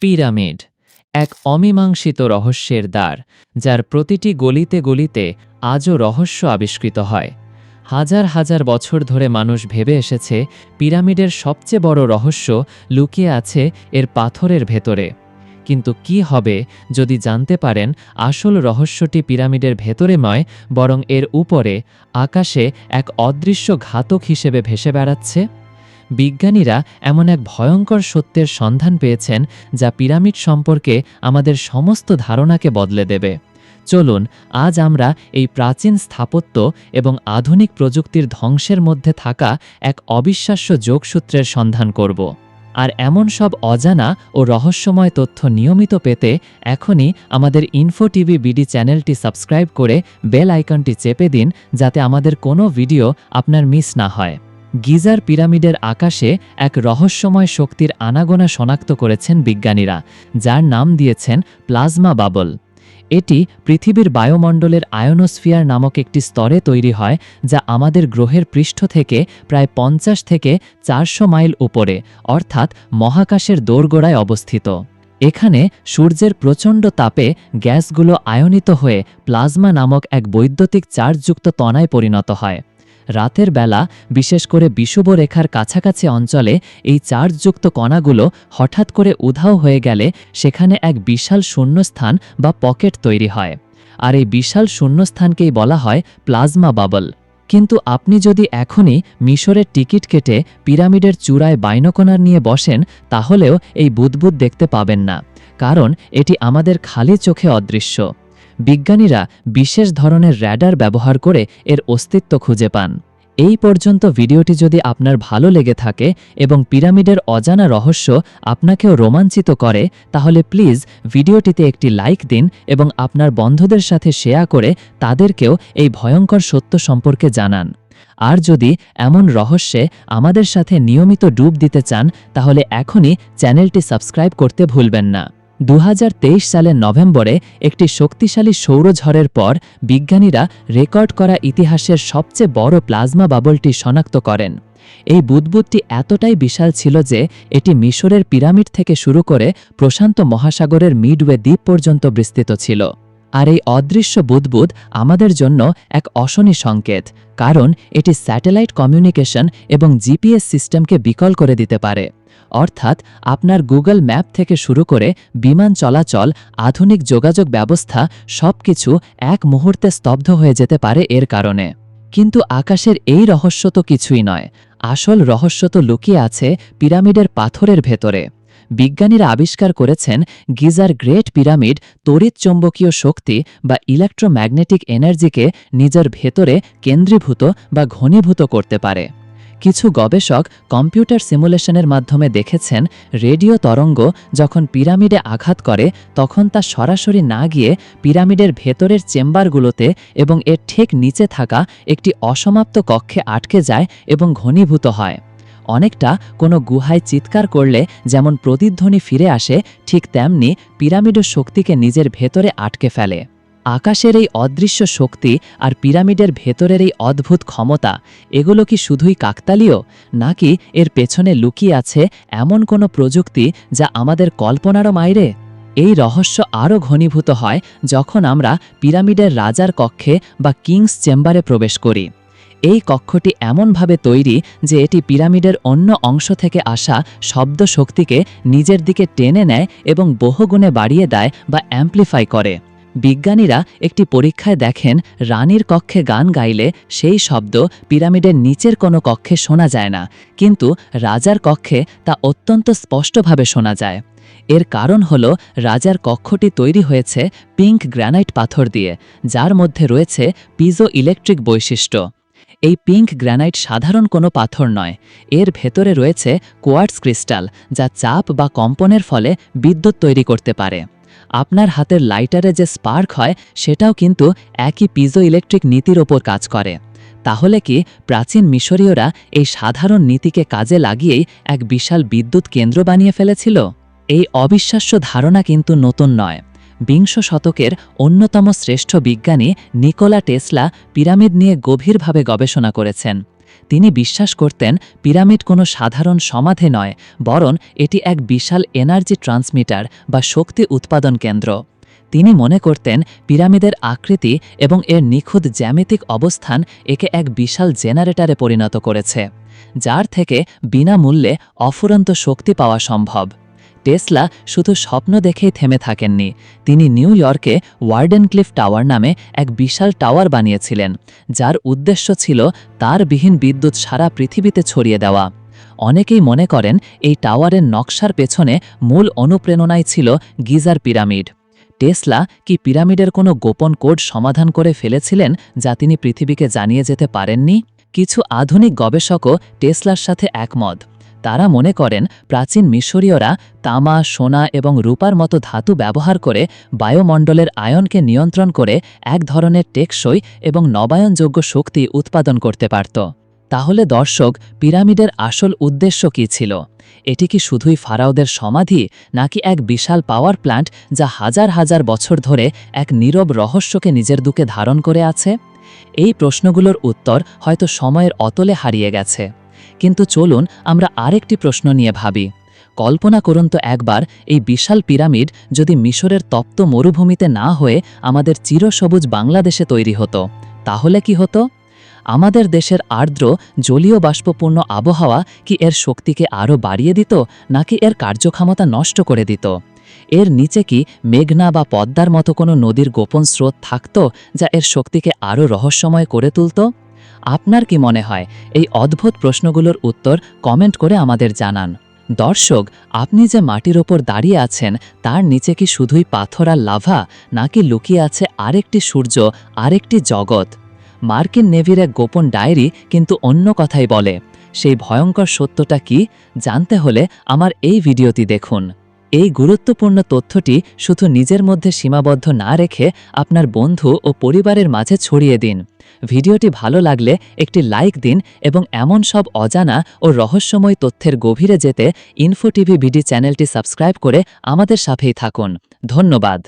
Pyramid, এক অমীমাংসিত রহস্যের দ্বার, যার প্রতিটি গলিতে গলিতে আজও রহস্য আবিষ্কৃত হয়। হাজার হাজার বছর ধরে মানুষ ভেবে এসেছে, পিরামিডের সবচেয়ে বড় রহস্য লুকিয়ে আছে এর পাথরের ভেতরে। কিন্তু কি হবে যদি জানতে পারেন, আসল রহস্যটি পিরামিডের ভেতরে নয়, বরং এর উপরে, আকাশে এক অদৃশ্য ঘাতক হিসেবে ভেসে বেড়াচ্ছে? বিজ্ঞানীরা এমন এক ভয়ঙ্কর সত্যের সন্ধান পেয়েছেন যা পিরামিড সম্পর্কে আমাদের সমস্ত ধারণাকে বদলে দেবে। চলুন, আজ আমরা এই প্রাচীন স্থাপত্য এবং আধুনিক প্রযুক্তির ধ্বংসের মধ্যে থাকা এক অবিশ্বাস্য যোগসূত্রের সন্ধান করব। আর এমন সব অজানা ও রহস্যময় তথ্য নিয়মিত পেতে এখনই আমাদের ইনফো টিভি বিডি চ্যানেলটি সাবস্ক্রাইব করে বেল আইকনটি চেপে দিন যাতে আমাদের কোনো ভিডিও আপনার মিস না হয়। গিজার পিরামিডের আকাশে এক রহস্যময় শক্তির আনাগোনা শনাক্ত করেছেন বিজ্ঞানীরা, যার নাম দিয়েছেন প্লাজমা বাবল। এটি পৃথিবীর বায়ুমণ্ডলের আয়োনোস্ফিয়ার নামক একটি স্তরে তৈরি হয়, যা আমাদের গ্রহের পৃষ্ঠ থেকে প্রায় পঞ্চাশ থেকে চারশো মাইল উপরে, অর্থাৎ মহাকাশের দোরগোড়ায় অবস্থিত। এখানে সূর্যের প্রচণ্ড তাপে গ্যাসগুলো আয়নিত হয়ে প্লাজমা নামক এক বৈদ্যুতিক চার্জযুক্ত তনায় পরিণত হয়। রাতের বেলা, বিশেষ করে বিষুব রেখার কাছাকাছি অঞ্চলে, এই চার্জযুক্ত কণাগুলো হঠাৎ করে উধাও হয়ে গেলে, সেখানে এক বিশাল শূন্যস্থান বা পকেট তৈরি হয়। আর এই বিশাল শূন্যস্থানকেই বলা হয় প্লাজমা বাবল। কিন্তু আপনি যদি এখনই মিশরের টিকিট কেটে পিরামিডের চূড়ায় বাইনকোনার নিয়ে বসেন, তাহলেও এই বুদবুদ দেখতে পাবেন না। কারণ এটি আমাদের খালি চোখে অদৃশ্য। বিজ্ঞানীরা বিশেষ ধরনের র্যাডার ব্যবহার করে এর অস্তিত্ব খুঁজে পান। এই পর্যন্ত ভিডিওটি যদি আপনার ভালো লেগে থাকে এবং পিরামিডের অজানা রহস্য আপনাকেও রোমাঞ্চিত করে, তাহলে প্লিজ ভিডিওটিতে একটি লাইক দিন এবং আপনার বন্ধুদের সাথে শেয়ার করে তাদেরকেও এই ভয়ঙ্কর সত্য সম্পর্কে জানান। আর যদি এমন রহস্যে আমাদের সাথে নিয়মিত ডুব দিতে চান, তাহলে এখনই চ্যানেলটি সাবস্ক্রাইব করতে ভুলবেন না। দু হাজার তেইশ সালের নভেম্বরে একটি শক্তিশালী সৌরঝড়ের পর বিজ্ঞানীরা রেকর্ড করা ইতিহাসের সবচেয়ে বড় প্লাজমা বাবলটি শনাক্ত করেন। এই বুদবুদটি এতটাই বিশাল ছিল যে এটি মিশরের পিরামিড থেকে শুরু করে প্রশান্ত মহাসাগরের মিডওয়ে দ্বীপ পর্যন্ত বিস্তৃত ছিল। আর এই অদৃশ্য বুদবুদ আমাদের জন্য এক অশনি সংকেত, কারণ এটি স্যাটেলাইট কমিউনিকেশন এবং জিপিএস সিস্টেমকে বিকল করে দিতে পারে। অর্থাৎ আপনার গুগল ম্যাপ থেকে শুরু করে বিমান চলাচল, আধুনিক যোগাযোগ ব্যবস্থা সবকিছু এক মুহূর্তে স্তব্ধ হয়ে যেতে পারে এর কারণে। কিন্তু আকাশের এই রহস্য তো কিছুই নয়। আসল রহস্য তো লুকিয়ে আছে পিরামিডের পাথরের ভেতরে। বিজ্ঞানীরা আবিষ্কার করেছেন গিজার গ্রেট পিরামিড তড়িৎ চৌম্বকীয় শক্তি বা ইলেকট্রোম্যাগনেটিক এনার্জিকে নিজের ভেতরে কেন্দ্রীভূত বা ঘনীভূত করতে পারে। কিছু গবেষক কম্পিউটার সিমুলেশনের মাধ্যমে দেখেছেন, রেডিও তরঙ্গ যখন পিরামিডে আঘাত করে, তখন তা সরাসরি না গিয়ে পিরামিডের ভেতরের চেম্বারগুলোতে এবং এর ঠিক নিচে থাকা একটি অসমাপ্ত কক্ষে আটকে যায় এবং ঘনীভূত হয়। অনেকটা কোনো গুহায় চিৎকার করলে যেমন প্রতিধ্বনি ফিরে আসে, ঠিক তেমনি পিরামিডের শক্তিকে নিজের ভেতরে আটকে ফেলে। আকাশের এই অদৃশ্য শক্তি আর পিরামিডের ভেতরের এই অদ্ভুত ক্ষমতা, এগুলো কি শুধুই কাকতালীয়? নাকি এর পেছনে লুকিয়ে আছে এমন কোনো প্রযুক্তি যা আমাদের কল্পনারও মাইরে? এই রহস্য আরও ঘনীভূত হয় যখন আমরা পিরামিডের রাজার কক্ষে বা কিংস চেম্বারে প্রবেশ করি। এই কক্ষটি এমনভাবে তৈরি যে এটি পিরামিডের অন্য অংশ থেকে আসা শব্দ শক্তিকে নিজের দিকে টেনে নেয় এবং বহুগুণে বাড়িয়ে দেয় বা অ্যাম্প্লিফাই করে। বিজ্ঞানীরা একটি পরীক্ষায় দেখেন, রানীর কক্ষে গান গাইলে সেই শব্দ পিরামিডের নিচের কোনো কক্ষে শোনা যায় না, কিন্তু রাজার কক্ষে তা অত্যন্ত স্পষ্টভাবে শোনা যায়। এর কারণ হল, রাজার কক্ষটি তৈরি হয়েছে পিঙ্ক গ্র্যানাইট পাথর দিয়ে, যার মধ্যে রয়েছে পিজো ইলেকট্রিক বৈশিষ্ট্য। এই পিঙ্ক গ্র্যানাইট সাধারণ কোনো পাথর নয়, এর ভেতরে রয়েছে কোয়ার্টস ক্রিস্টাল, যা চাপ বা কম্পনের ফলে বিদ্যুৎ তৈরি করতে পারে। আপনার হাতের লাইটারে যে স্পার্ক হয়, সেটাও কিন্তু একই পিজো ইলেকট্রিক নীতির ওপর কাজ করে। তাহলে কি প্রাচীন মিশরীয়রা এই সাধারণ নীতিকে কাজে লাগিয়েই এক বিশাল বিদ্যুৎ কেন্দ্র বানিয়ে ফেলেছিল? এই অবিশ্বাস্য ধারণা কিন্তু নতুন নয়। বিংশ শতকের অন্যতম শ্রেষ্ঠ বিজ্ঞানী নিকোলা টেসলা পিরামিড নিয়ে গভীরভাবে গবেষণা করেছেন। তিনি বিশ্বাস করতেন পিরামিড কোনো সাধারণ সমাধি নয়, বরং এটি এক বিশাল এনার্জি ট্রান্সমিটার বা শক্তি উৎপাদন কেন্দ্র। তিনি মনে করতেন পিরামিডের আকৃতি এবং এর নিখুঁত জ্যামিতিক অবস্থান একে এক বিশাল জেনারেটরে পরিণত করেছে, যার থেকে বিনামূল্যে অফুরন্ত শক্তি পাওয়া সম্ভব। টেসলা শুধু স্বপ্ন দেখেই থেমে থাকেননি। তিনি নিউ ইয়র্কে ওয়ার্ডেন ক্লিফ টাওয়ার নামে এক বিশাল টাওয়ার বানিয়েছিলেন, যার উদ্দেশ্য ছিল তারবিহীন বিদ্যুৎ সারা পৃথিবীতে ছড়িয়ে দেওয়া। অনেকেই মনে করেন এই টাওয়ারের নকশার পেছনে মূল অনুপ্রেরণাই ছিল গিজার পিরামিড। টেসলা কি পিরামিডের কোনো গোপন কোড সমাধান করে ফেলেছিলেন যা তিনি পৃথিবীকে জানিয়ে যেতে পারেননি? কিছু আধুনিক গবেষকও টেসলার সাথে একমত। তারা মনে করেন প্রাচীন মিশরীয়রা তামা, সোনা এবং রূপার মতো ধাতু ব্যবহার করে বায়ুমণ্ডলের আয়নকে নিয়ন্ত্রণ করে এক ধরনের টেকসই এবং নবায়নযোগ্য শক্তি উৎপাদন করতে পারত। তাহলে দর্শক, পিরামিডের আসল উদ্দেশ্য কী ছিল? এটি কি শুধুই ফারাওদের সমাধি, নাকি এক বিশাল পাওয়ার প্ল্যান্ট যা হাজার হাজার বছর ধরে এক নীরব রহস্যকে নিজের দুকে ধারণ করে আছে? এই প্রশ্নগুলোর উত্তর হয়তো সময়ের অতলে হারিয়ে গেছে। কিন্তু চলুন আমরা আরেকটি প্রশ্ন নিয়ে ভাবি। কল্পনা করুন তো একবার, এই বিশাল পিরামিড যদি মিশরের তপ্ত মরুভূমিতে না হয়ে আমাদের চিরসবুজ বাংলাদেশে তৈরি হতো, তাহলে কি হতো? আমাদের দেশের আর্দ্র, জলীয় বাষ্পপূর্ণ আবহাওয়া কি এর শক্তিকে আরও বাড়িয়ে দিত, নাকি এর কার্যক্ষমতা নষ্ট করে দিত? এর নিচে কি মেঘনা বা পদ্মার মতো কোনো নদীর গোপন স্রোত থাকত, যা এর শক্তিকে আরও রহস্যময় করে তুলত? আপনার কি মনে হয়? এই অদ্ভুত প্রশ্নগুলোর উত্তর কমেন্ট করে আমাদের জানান। দর্শক, আপনি যে মাটির ওপর দাঁড়িয়ে আছেন, তার নিচে কি শুধুই পাথর আর লাভা, নাকি লুকিয়ে আছে আরেকটি সূর্য, আরেকটি জগৎ? মার্কিন নেভির এক গোপন ডায়েরি কিন্তু অন্য কথাই বলে, সেই ভয়ঙ্কর সত্যটা কি? জানতে হলে আমার এই ভিডিওটি দেখুন। এই গুরুত্বপূর্ণ তথ্যটি শুধু নিজের মধ্যে সীমাবদ্ধ না রেখে আপনার বন্ধু ও পরিবারের মাঝে ছড়িয়ে দিন। ভিডিওটি ভালো লাগলে একটি লাইক দিন এবং এমন সব অজানা ও রহস্যময় তথ্যের গভীরে যেতে ইনফো টিভি বিডি চ্যানেলটি সাবস্ক্রাইব করে আমাদের সাথেই থাকুন। ধন্যবাদ।